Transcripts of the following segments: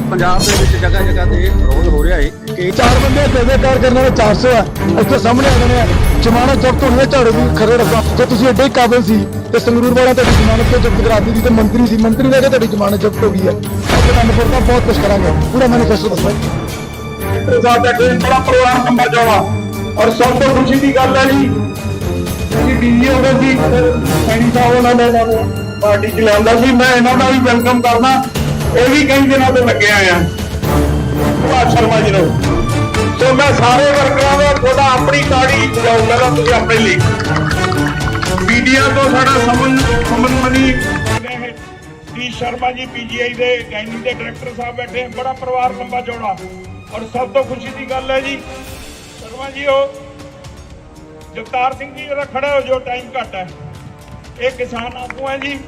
ਪੰਜਾਬ ਦੇ ਵਿੱਚ ਜਗ੍ਹਾ ਜਗ੍ਹਾ ਤੇ ਵਿਰੋਧ ਹੋ ਰਿਹਾ ਹੈ ਕਿ ਚਾਰ ਬੰਦੇ ਜੈਦੇਕਾਰ ਕਰਨ ਵਾਲੇ 400 ਆ। ਇੱਥੇ ਸਾਹਮਣੇ ਆ ਜਾਣੇ ਆ ਜਮਾਨਤ ਜ਼ਬਤ ਹੋਣੀ ਝਾੜੂ ਦੀ ਖਰੜ ਰਫਾ ਜੇ ਤੁਸੀਂ ਐਡੇ ਕਾਬਿਲ ਸੀ ਤੇ ਸੰਗਰੂਰ ਵਾਲਾ ਤੁਹਾਡੀ ਜ਼ਮਾਨਤ ਤੋਂ ਜ਼ਬਤ ਕਰਾ ਦਿੱਤੀ ਤੇ ਮੰਤਰੀ ਸੀ ਮੰਤਰੀ ਲੈ ਕੇ ਤੁਹਾਡੀ ਜ਼ਮਾਨਤ ਜ਼ਬਤ ਹੋ ਗਈ ਹੈ। ਅਸੀਂ ਤੁਹਾਨੂੰ ਦਾ ਬਹੁਤ ਕੁਝ ਕਰਾਂਗੇ। ਪੂਰਾ ਮੈਨੀਫੈਸਟੋ ਦੱਸਾਂਗੇ ਸਾਡਾ ਟ੍ਰੇਨ ਬੜਾ ਪਰਿਵਾਰ ਨੰਬਰ ਜਾਵਾ। ਔਰ ਸਭ ਤੋਂ ਖੁਸ਼ੀ ਦੀ ਗੱਲ ਹੈ ਜੀ ਅਸੀਂ ਡੀਜੀ ਹੋ ਗਏ ਸੀ ਸੈਣੀ ਸਾਹਿਬ ਉਹਨਾਂ ਨੇ ਸਾਨੂੰ ਪਾਰਟੀ ਚ ਲਿਆਂਦਾ ਸੀ ਮੈਂ ਇਹਨਾਂ ਦਾ ਵੀ ਵੈਲਕਮ ਕਰਦਾ। ਇਹ ਵੀ ਕਈ ਦਿਨਾਂ ਤੋਂ ਲੱਗੇ ਆਏ ਆ। ਸੁਭਾਸ਼ ਸ਼ਰਮਾ ਜੀ ਨੂੰ। ਸੋ ਮੈਂ ਸਾਰੇ ਵਰਕਰਾਂ ਦਾ ਤੁਹਾਡਾ ਆਪਣੀ ਕਾੜੀ ਜਾਊਂਗਾ ਨਾ ਤੁਸੀਂ ਆਪਣੇ ਲਈ। ਮੀਡੀਆ ਤੋਂ ਸਾਡਾ ਸਮਨ ਸਮਨ ਮਨੀ। ਸਤੀ ਸ਼ਰਮਾ ਜੀ, ਪੀਜੀਆਈ ਦੇ ਗਾਇਨੀ ਦੇ ਡਾਇਰੈਕਟਰ ਸਾਹਿਬ ਬੈਠੇ ਬੜਾ ਪਰਿਵਾਰ ਲੰਬਾ ਜੋੜਾ ਔਰ ਸਭ ਤੋਂ ਖੁਸ਼ੀ ਦੀ ਗੱਲ ਹੈ ਜੀ, ਸ਼ਰਮਾ ਜੀ, ਉਹ ਜਗਤਾਰ ਸਿੰਘ ਜੀ ਜਰਾ ਖੜਾ ਹੋ ਜੋ ਟਾਈਮ ਘੱਟ ਹੈ। ਇਹ ਕਿਸਾਨ ਆਗੂ ਹੈ ਜੀ।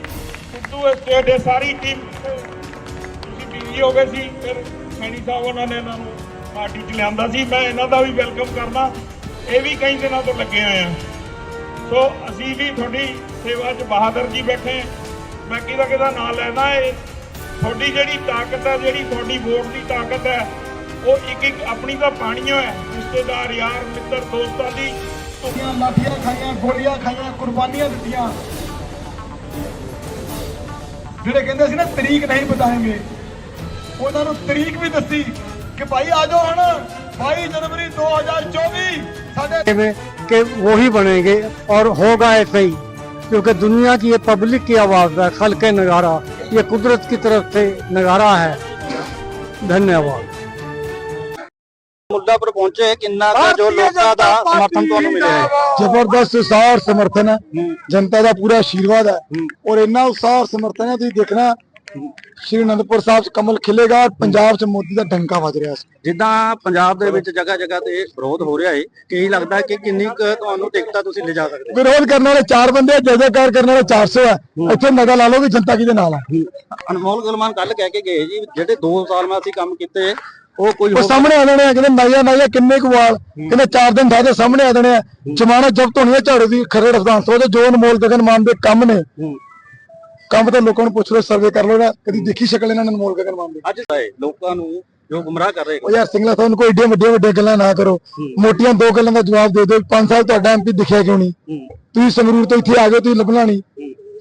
ਸਿੱਧੂ ਸਟੇਟ ਦੇ ਸਾਰੀ ਟੀਮ ਤੁਸੀਂ ਹੋ ਗਏ ਸੀ, ਫਿਰ ਸੈਣੀ ਸਾਹਿਬ ਉਹਨਾਂ ਨੇ ਇਹਨਾਂ ਨੂੰ ਪਾਰਟੀ 'ਚ ਲਿਆਂਦਾ ਸੀ। ਮੈਂ ਇਹਨਾਂ ਦਾ ਵੀ ਵੈਲਕਮ ਕਰਨਾ ਇਹ ਵੀ ਕਈ ਦਿਨਾਂ ਤੋਂ ਲੱਗੇ ਹੋਏ ਆ। ਸੋ ਅਸੀਂ ਵੀ ਤੁਹਾਡੀ ਸੇਵਾ 'ਚ ਬਹਾਦਰ ਜੀ ਬੈਠੇ ਮੈਂ ਕਿਹਦਾ ਕਿਹਦਾ ਨਾਂ ਲੈਣਾ ਹੈ ਤੁਹਾਡੀ ਜਿਹੜੀ ਤਾਕਤ ਹੈ ਜਿਹੜੀ ਤੁਹਾਡੀ ਵੋਟ ਦੀ ਤਾਕਤ ਹੈ ਉਹ ਇੱਕ ਇੱਕ ਆਪਣੀ ਤਾਂ ਪਾਣੀ ਹੈ ਰਿਸ਼ਤੇਦਾਰ ਯਾਰ, ਮਿੱਤਰ, ਦੋਸਤਾਂ ਦੀ ਦੀਆਂ ਲਾਠੀਆਂ ਖਾਈਆਂ, ਗੋਲੀਆਂ ਖਾਈਆਂ, ਕੁਰਬਾਨੀਆਂ ਦਿੱਤੀਆਂ। ਜਿਹੜੇ ਕਹਿੰਦੇ ਸੀ ਨਾ, ਤਰੀਕ ਨਹੀਂ ਬਤਾਏਗੇ ਉਹਨਾਂ ਨੂੰ ਤਰੀਕ ਵੀ ਦੱਸੀ ਕਿ ਭਾਈ ਆ ਜਾਓ ਹੁਣ 22 ਜਨਵਰੀ 2024 ਸਾਡੇ में कि वो ही बनेंगे और होगा ऐसे ही क्योंकि दुनिया की ये पब्लिक की आवाज है खल के नगारा ये कुदरत की तरफ से नगारा है धन्यवाद ਮੁੱਦਾ ਪਰ ਪਹੁੰਚੇ ਕਿੰਨਾ ਕੁ ਜੋ ਲੋਕਾਂ ਦਾ ਸਮਰਥਨ ਤੁਹਾਨੂੰ ਮਿਲਿਆ ਹੈ ਜ਼ਬਰਦਸਤ ਉਤਸ਼ਾਹ ਔਰ ਸਮਰਥਨ ਹੈ ਜਨਤਾ ਦਾ ਪੂਰਾ ਆਸ਼ੀਰਵਾਦ ਹੈ ਔਰ ਇੰਨਾ ਉਤਸ਼ਾਹ ਔਰ ਸਮਰਥਨ ਹੈ ਤੁਸੀਂ ਦੇਖਣਾ ਸ਼੍ਰੀ ਅਨੰਦਪੁਰ ਸਾਹਿਬ 'ਚ ਕਮਲ ਖਿਲੇਗਾ ਪੰਜਾਬ 'ਚ ਮੋਦੀ ਦਾ ਡੰਕਾ ਵੱਜ ਰਿਹਾ ਸੀ। ਜਿੱਦਾਂ ਪੰਜਾਬ ਦੇ ਵਿੱਚ ਜਗ੍ਹਾ ਜਗ੍ਹਾ ਤੇ ਵਿਰੋਧ ਹੋ ਰਿਹਾ ਹੈ ਕੀ ਲੱਗਦਾ ਹੈ ਕਿ ਕਿੰਨੀ ਕੁ ਤੁਹਾਨੂੰ ਟਿਕਟਾਂ ਤੁਸੀਂ ਲਿਜਾ ਸਕਦੇ? ਹੋ ਵਿਰੋਧ ਕਰਨ ਵਾਲੇ ਚਾਰ ਬੰਦੇ ਜੈਦੇਕਾਰ ਕਰਨ ਵਾਲੇ 400 ਆ। ਇੱਥੇ ਨਗਾ ਲਾ ਲਓ ਵੀ ਜਨਤਾ ਕਿਹਦੇ ਨਾਲ ਆ। ਅਨਮੋਲ ਗੁਲਮਾਨ ਕੱਲ ਕਹਿ ਕੇ ਗਏ ਜੀ ਜਿਹੜੇ 2 ਸਾਲ ਮੈਂ ਅਸੀਂ ਕੰਮ ਕੀਤੇ ਉਹ ਕੋਈ ਉਹ ਹੋਰ ਸਾਹਮਣੇ ਆ ਜਾਣੇ ਆ ਕਹਿੰਦੇ ਨਾਇਆ ਨਾਇਆ ਕਿੰਨੇ ਕੁ ਵਾਲ ਕਹਿੰਦੇ ਚਾਰ ਦਿਨ ਬਾਅਦ ਸਾਹਮਣੇ ਆ ਜਾਣੇ ਆ। ਜਮਾਨਤ ਜ਼ਬਤ ਹੋਣੀ ਹੈ ਝਾੜੂ ਦੀ ਖਰੜ ਤੋਂ ਜੋ ਅਨਮੋਲ ਗਗਨ ਮਾਨ ਦੇ ਕੰਮ ਨੇ। ਕੰਮ ਤਾਂ ਲੋਕਾਂ ਨੂੰ ਪੁੱਛ ਲਓ ਸਰਵੇ ਕਰ ਲਓ ਨਾ ਕਦੀ ਦੇਖੀ ਸ਼ਕਲ ਇਹਨਾਂ ਨੇ ਅਨਮੋਲ ਗਗਨ ਮਾਨ ਦੀ? ਅੱਜ ਹੈ ਲੋਕਾਂ ਨੂੰ ਜੋ ਗੁੰਮਰਾਹ ਕਰ ਰਹੇ ਉਹ ਯਾਰ ਸਿੰਘਲਾ ਸਾਹਿਬ ਨੂੰ ਕੋਈ ਏਡੀਆਂ ਵੱਡੀਆਂ ਵੱਡੀਆਂ ਗੱਲਾਂ ਨਾ ਕਰੋ। ਮੋਟੀਆਂ ਦੋ ਗੱਲਾਂ ਦਾ ਜਵਾਬ ਦੇ ਦਿਓ 5 ਸਾਲ ਤੁਹਾਡਾ ਐਮਪੀ ਦਿਖਿਆ ਕਿਉਂ ਨਹੀਂ? ਤੁਸੀਂ ਸੰਗਰੂਰ ਤੋਂ ਇੱਥੇ ਆ ਗਏ ਤੁਸੀਂ ਲੱਭਣਾ ਨਹੀਂ।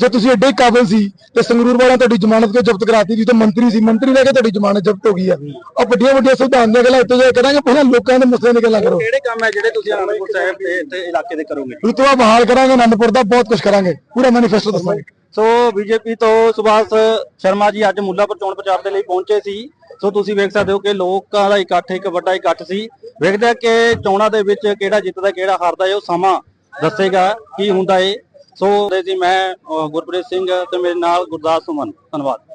ਜੇ ਤੁਸੀਂ ਐਡੇ ਹੀ ਕਾਬਿਲ ਸੀ ਤੇ ਸੰਗਰੂਰ ਵਾਲਿਆਂ ਤੁਹਾਡੀ ਜ਼ਮਾਨਤ ਕਿਉਂ ਜ਼ਬਤ ਕਰਾਤੀ? ਸੀ ਤੇ ਮੰਤਰੀ ਸੀ ਮੰਤਰੀ ਲੈ ਕੇ ਤੁਹਾਡੀ ਜ਼ਮਾਨਤ ਜ਼ਬਤ ਹੋ ਗਈ ਆ। ਉਹ ਵੱਡੀਆਂ ਵੱਡੀਆਂ ਸੰਵਿਧਾਨ ਦੀਆਂ ਗੱਲਾਂ ਇੱਥੇ ਜੇ ਕਰਾਂਗੇ ਪਹਿਲਾਂ ਲੋਕਾਂ ਦੇ ਮਸਲੇ ਦੀਆਂ ਗੱਲਾਂ ਕਰੋ। ਕਿਹੜੇ ਕੰਮ ਹੈ ਜਿਹੜੇ ਤੁਸੀਂ ਆਨੰਦਪੁਰ ਸਾਹਿਬ ਤੇ ਤੇ ਇਲਾਕੇ ਦੇ ਕਰੋਗੇ? ਰੁਤਬਾ ਬਹਾਲ ਕਰਾਂਗੇ ਅਨੰਦਪੁਰ ਦਾ ਬਹੁਤ ਕੁਝ ਕਰਾਂਗੇ। ਪੂਰਾ ਮੈਨੀਫੈਸਟੋ ਦੱਸਾਂਗੇ। ਸੋ ਬੀਜੇਪੀ ਤੋਂ ਸੁਭਾਸ਼ ਸ਼ਰਮਾ ਜੀ ਅੱਜ ਮੁੱਲਾਪੁਰ ਚੋਣ ਪ੍ਰਚਾਰ ਦੇ ਲਈ ਪਹੁੰਚੇ ਸੀ। ਸੋ ਤੁਸੀਂ ਵੇਖ ਸਕਦੇ ਹੋ ਕਿ ਲੋਕਾਂ ਦਾ ਇਕੱਠ ਇੱਕ ਵੱਡਾ ਇਕੱਠ ਸੀ। ਵੇਖਦੇ ਕਿ ਚੋਣਾਂ ਦੇ ਵਿੱਚ ਕਿਹੜਾ ਜਿੱਤਦਾ, ਕਿਹੜਾ ਹਾਰਦਾ ਹੈ ਉਹ ਸਮਾਂ ਦੱਸੇਗਾ ਕੀ ਹੁੰਦਾ ਏ ਸੋ ਜੀ ਮੈਂ ਗੁਰਪ੍ਰੀਤ ਸਿੰਘ ਤੇ ਮੇਰੇ ਨਾਲ ਗੁਰਦਾਸ ਸੁਮਨ। ਧੰਨਵਾਦ।